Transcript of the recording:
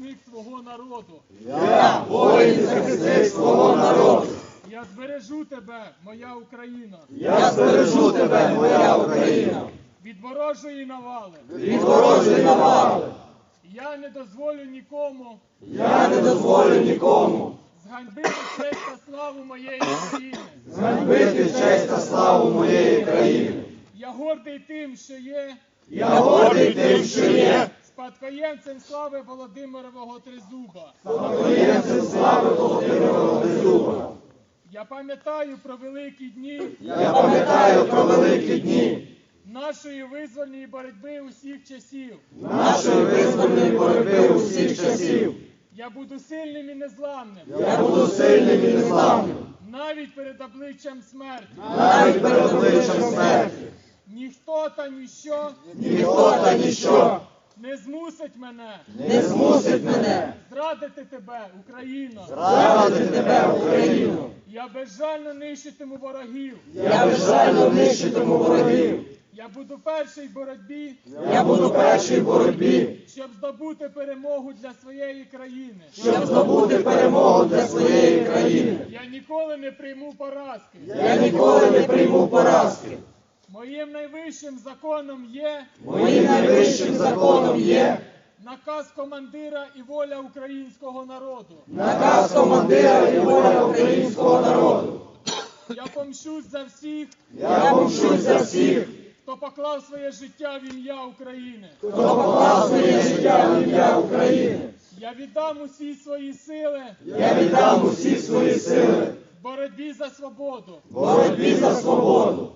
захисник свого народу. Я воїн захисник свого народу. Я збережу тебе, моя Україна, Я збережу тебе, моя Україна, від ворожої навали. від ворожої навали. Я не дозволю нікому Я не дозволю нікому зганьбити честь та славу моєї країни. зганьбити честь та славу моєї країни. Я гордий тим, що є Я гордий тим, що є спадкоємцем слави Володимирового Тризуба. воєнцем слави Володимира Беззуба. Я пам'ятаю про великі дні Я пам'ятаю про великі дні нашої визвольної боротьби усіх часів. нашої визвольної боротьби усіх часів. Я буду сильним і незламним, Я буду сильним і незламним, навіть перед обличчям смерті. навіть перед обличчям смерті. Ніхто та ніщо Ніхто та ніщо не змусить мене не змусить мене зрадити тебе, Україно. зрадити тебе, Україну. Я безжально нищитиму ворогів. Я безжально нищитиму ворогів. Я буду перший в боротьбі, Я буду перший в боротьбі, щоб здобути перемогу для своєї країни. щоб здобути перемогу для своєї країни. Я ніколи не прийму поразки. Я ніколи не прийму поразки. Моїм найвищим законом є Моїм найвищим законом є наказ командира і воля українського народу. наказ командира і воля українського народу. Я помщусь за всіх, Я помщусь за всіх, хто поклав своє життя в ім'я України. хто поклав своє життя в ім'я України. Я віддам усі свої сили Я віддам усі свої сили в боротьбі за свободу, в боротьбі за свободу,